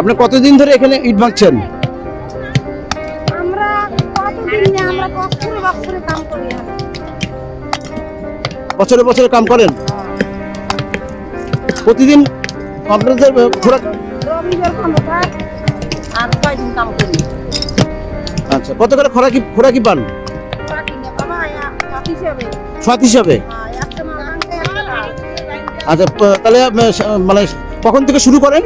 আপনি কতদিন ধরে এখানে ইট ভাঙছেন? আমরা কতদিন না আমরা বছরে বছরে কাম করি বছরে বছরে কাম করেন? প্রতিদিন আপনাদের খোরাক রবিবার আর কয়দিন কাম করি? আচ্ছা কত করে খোরাকি খোরাকি পান? বাকি হিসাবে। আচ্ছা তাহলে মানে কখন থেকে শুরু করেন?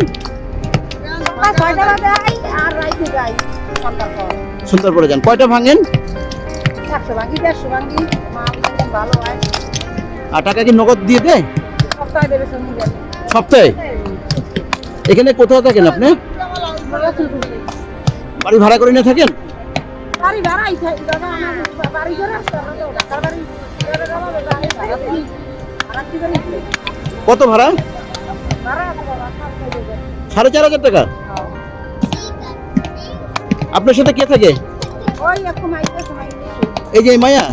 সুন্দর করে যান। কয়টা ভাঙেন? আর টাকা কি নগদ দিয়ে দেয়? সপ্তাহে এখানে কোথাও থাকেন আপনি? বাড়ি ভাড়া করে নিয়ে থাকেন? বাড়ি দাদা আমার বাড়ি করে ঢাকার? কত ভাড়া? সাড়ে চার হাজার টাকা? আপনার সাথে কে থাকে? এই যে মায়া?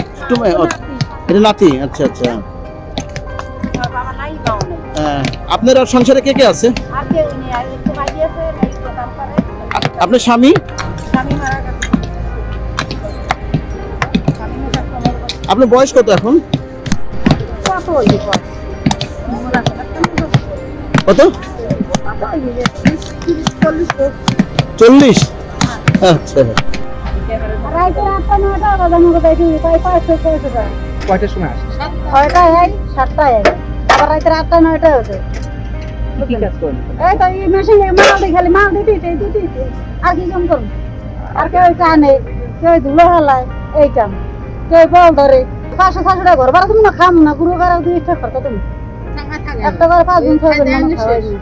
এটা নাতি আচ্ছা আচ্ছা। হ্যাঁ, আপনার আর সংসারে কে কে আছে? আপনার কেউ আপনার বয়স কত এখন? কত? চল্লিশ। আচ্ছা। নয়টা বাজানো কোথায় কি পাই পাঁচশো ছয়শো টাকা কয়টার সময় আসে ছয়টা এই সাতটায় আবার আটটা নয়টা হচ্ছে কি কাজ করেন? এই তো এই মেশিনে মাল দিয়ে খালি মাল দিতে দিতে দিতে আর কি কাম করুন আর কেউ টানে কেউ ধুলো হালায় এই কাম। কেউ বল ধরে? পাঁচশো ছশো টাকা ঘর ভাড়া তুমি না খাম না? গুরু ভাড়া দুই খরচা তুমি। একটা করে পাঁচ দিন ছয় দিন মানুষ খাওয়াই দিই।